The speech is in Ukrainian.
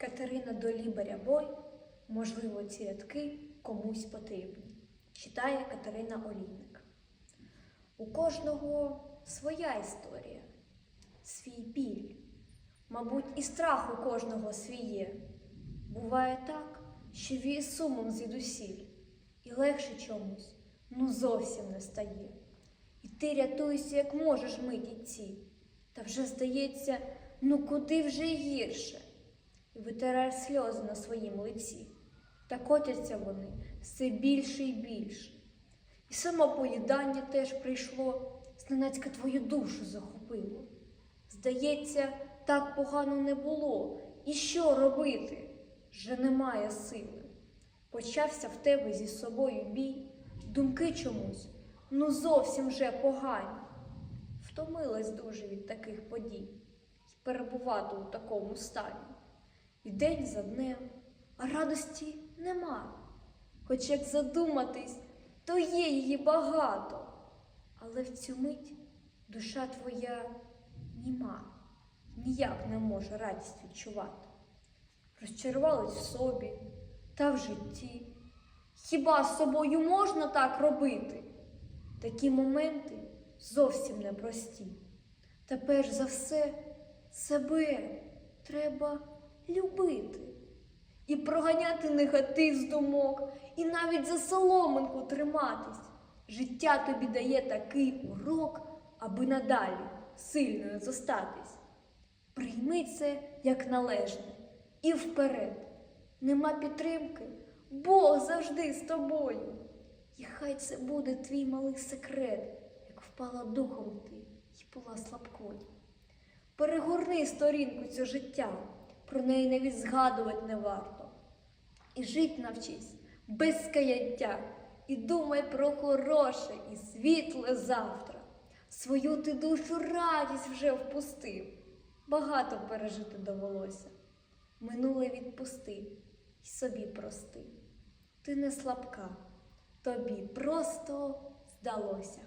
Катерина Долібаря Бой, можливо, ці рядки комусь потрібні. Читає Катерина Олійник. У кожного своя історія, свій біль. Мабуть, і страх у кожного свій є. Буває так, що віє сумом звідусіль, і легше чомусь, ну зовсім не стає. І ти рятуєшся, як можеш миті ці, та вже здається, ну куди вже гірше і витираєш сльози на своїм лиці. Та котяться вони все більше і більше. І самопоїдання теж прийшло, зненацька твою душу захопило. Здається, так погано не було. І що робити? Вже немає сили. Почався в тебе зі собою бій, думки чомусь, ну зовсім вже погані. Втомилась дуже від таких подій перебувати у такому стані. І день за днем, а радості нема. Хоч як задуматись, то є її багато. Але в цю мить душа твоя німа, ніяк не може радість відчувати. Розчарувалась в собі та в житті. Хіба з собою можна так робити? Такі моменти зовсім непрості. Та перш за все себе треба любити і проганяти негатив з думок, і навіть за соломинку триматись. Життя тобі дає такий урок, аби надалі сильною зостатись. Прийми це як належне і вперед. Нема підтримки, Бог завжди з тобою. І хай це буде твій малий секрет, як впала духом ти й була слабкою. Перегорни сторінку цього життя, про неї навіть згадувати не варто. І жить навчись без каяття, і думай про хороше і світле завтра. Свою ти душу радість вже впустив, багато пережити довелося. Минуле відпусти і собі прости. Ти не слабка, тобі просто здалося.